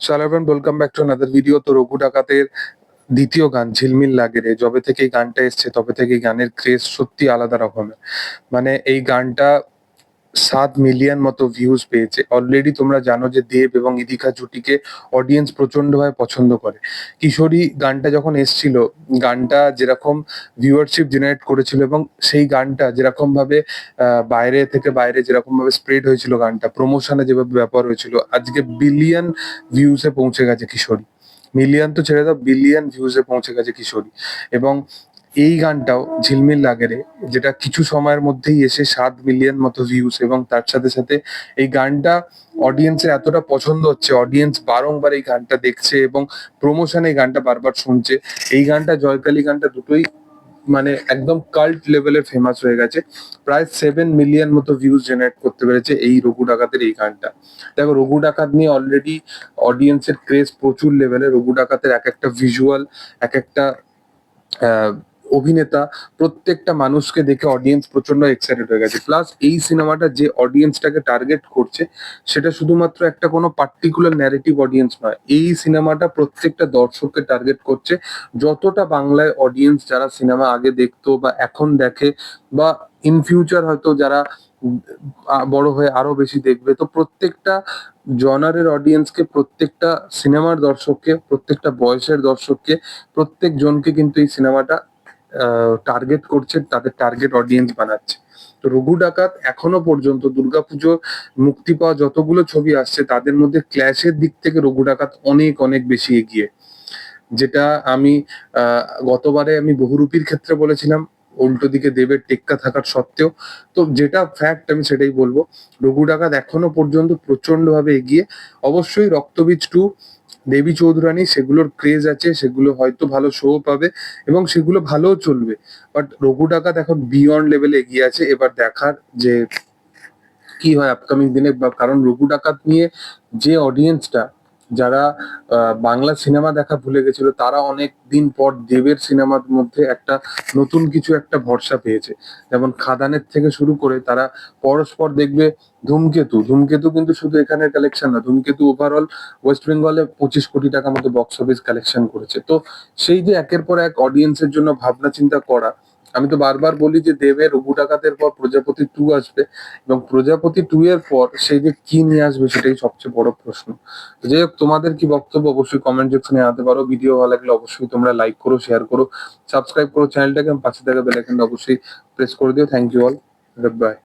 So welcome back to another video তো রঘু ডাকাতের দ্বিতীয় গান, ঝিলমিল লাগে রে। যবে থেকে এই গানটা এসছে, তবে থেকে এই গানের ক্রেজ সত্যি আলাদা রকমের। মানে এই গানটা সাত মিলিয়ন মতো ভিউজ পেয়েছে। অলরেডি তোমরা জানো যে দেব এবং ইদিকা জুটিকে অডিয়েন্স প্রচন্ডভাবে পছন্দ করে। কিশোরী গানটা যখন এসছিল, গানটা যেরকম ভিউয়ারশিপ জেনারেট করেছিল এবং সেই গানটা যেরকম ভাবে বাইরে থেকে বাইরে যেরকম ভাবে স্প্রেড হয়েছিল গানটা প্রমোশনে যেভাবে ব্যাপার হয়েছিল, আজকে বিলিয়ন ভিউজে পৌঁছে গেছে কিশোরী। মিলিয়ন তো ছেড়ে দাও বিলিয়ন ভিউজে পৌঁছে গেছে কিশোরী। এবং এই গানটাও ঝিলমিল লাগে রে যেটা কিছু সময়ের মধ্যেই এসে সাত মিলিয়ন মতো ভিউস এবং তার সাথে সাথে এই গানটা অডিয়েন্সের এতটা পছন্দ হচ্ছে অডিয়েন্স বারংবার এই গানটা দেখছে এবং প্রমোশনে এই গানটা বারবার শুনছে। এই গানটা, জয়কালী গানটা দুটোই মানে একদম কাল্ট লেভেলে ফেমাস হয়ে গেছে। প্রায় সেভেন মিলিয়ন মতো ভিউজ জেনারেট করতে পেরেছে এই রঘু ডাকাতের এই গানটা। দেখো, রঘু ডাকাত নিয়ে অলরেডি অডিয়েন্সের ক্রেজ প্রচুর লেভেলে রঘু ডাকাতের এক একটা ভিজুয়াল এক একটা অভিনেতা প্রত্যেকটা মানুষকে দেখে অডিয়েন্স প্রচণ্ড এক্সাইটেড হয়ে গেছে। প্লাস এই সিনেমাটা যে অডিয়েন্সটাকে টার্গেট করছে, সেটা শুধুমাত্র একটা কোনো পার্টিকুলার ন্যারেটিভ অডিয়েন্স নয়। এই সিনেমাটা প্রত্যেকটা দর্শককে টার্গেট করছে। যতটা বাংলায় অডিয়েন্স যারা সিনেমা আগে দেখতো বা এখন দেখে বা ইন ফিউচার হয়তো যারা বড় হয়ে আরও বেশি দেখবে, তো প্রত্যেকটা জনারের অডিয়েন্সকে প্রত্যেকটা সিনেমার দর্শককে, প্রত্যেকটা বয়সের দর্শককে, প্রত্যেক জনকে কিন্তু এই সিনেমাটা টার্গেট করছে, তাদের টার্গেট অডিয়েন্স বানাচ্ছে। তো রঘু ডাকাত এখনও পর্যন্ত দুর্গাপুজো মুক্তি পাওয়া যতগুলো ছবি আসছে, তাদের মধ্যে ক্ল্যাশের দিক থেকে রঘু ডাকাত অনেক অনেক বেশি এগিয়ে। যেটা আমি গতবারে আমি বহুরূপীর ক্ষেত্রে বলেছিলাম, উল্টো দিকে দেবের টেক্কা থাকার সত্ত্বেও। তো যেটা ফ্যাক্ট আমি সেটাই বলব, রঘু ডাকাত এখনও পর্যন্ত প্রচণ্ড ভাবে এগিয়ে। অবশ্যই রক্তবীজ টু দেবী চৌধুরানী, সেগুলোর ক্রেজ আছে, সেগুলো হয়তো ভালো শো পাবে এবং সেগুলো ভালোও চলবে। বাট রঘু ডাকাত এখন বিয়ন্ড লেভেলে এগিয়ে আছে। এবার দেখার যে কি হয় আপকামিং দিনে কারণ রঘু ডাকাত নিয়ে যে অডিয়েন্সটা যারা বাংলা সিনেমা দেখা ভুলে গেছিল, তারা অনেক দিন পর দেবের সিনেমার মধ্যে একটা নতুন কিছু একটা ভরসা পেয়েছে। যেমন খাদানের থেকে শুরু করে তারা পরস্পর দেখবে ধূমকেতু। ধূমকেতু কিন্তু শুধু এখানের কালেকশন না, ধূমকেতু ওভারঅল ওয়েস্ট বেঙ্গলে পঁচিশ কোটি টাকা মতো বক্স অফিস কালেকশন করেছে। তো সেই যে একের পর এক অডিয়েন্সের জন্য ভাবনা চিন্তা করা আমি তো বারবার বলি যে দেবের রঘু ডাকাতের পর প্রজাপতি টু আসবে এবং প্রজাপতি টু এর পর সেই যে কি নিয়ে আসবে সেটাই সবচেয়ে বড় প্রশ্ন। যাই হোক, তোমাদের কি বক্তব্য অবশ্যই কমেন্ট সেকশনে আনতে পারো। ভিডিও ভালো লাগলে অবশ্যই তোমরা লাইক করো শেয়ার করো সাবস্ক্রাইব করো চ্যানেলটাকে পাশে থাকা বেলাইকনটা অবশ্যই প্রেস করে দিও। Thank you all by